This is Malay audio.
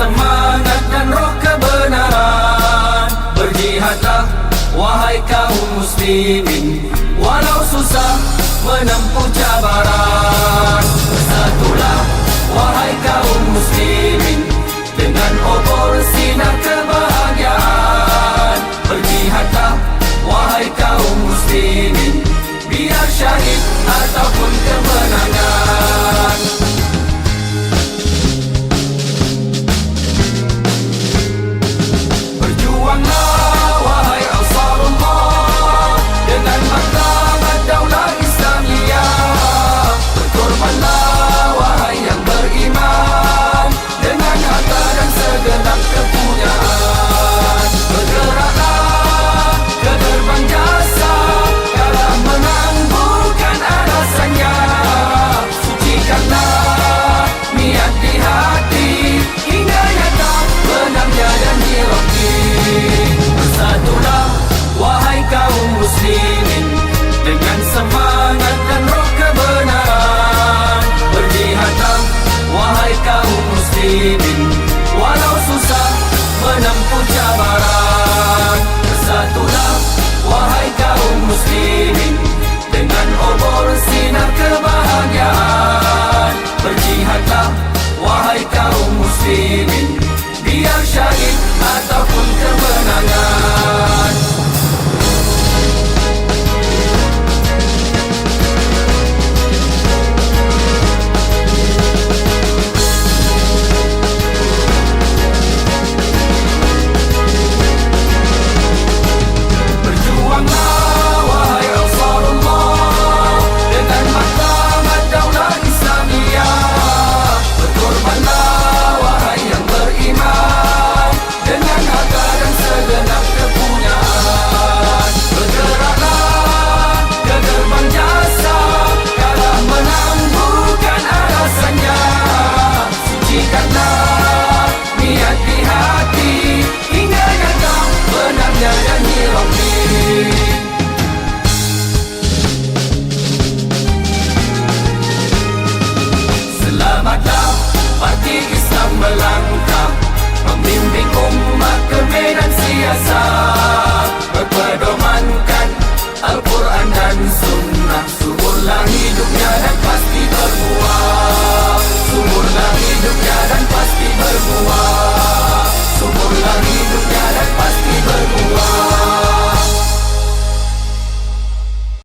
Semangat dan roh kebenaran. Berjihadlah, wahai kaum muslimin. Walau susah menempuh cabaran Bersatulah muslimin Walau susah menempuh cabaran. Bersatulah wahai kaum muslimin Dengan obor sinar kebahagiaan. Berjihadlah wahai kaum muslimin.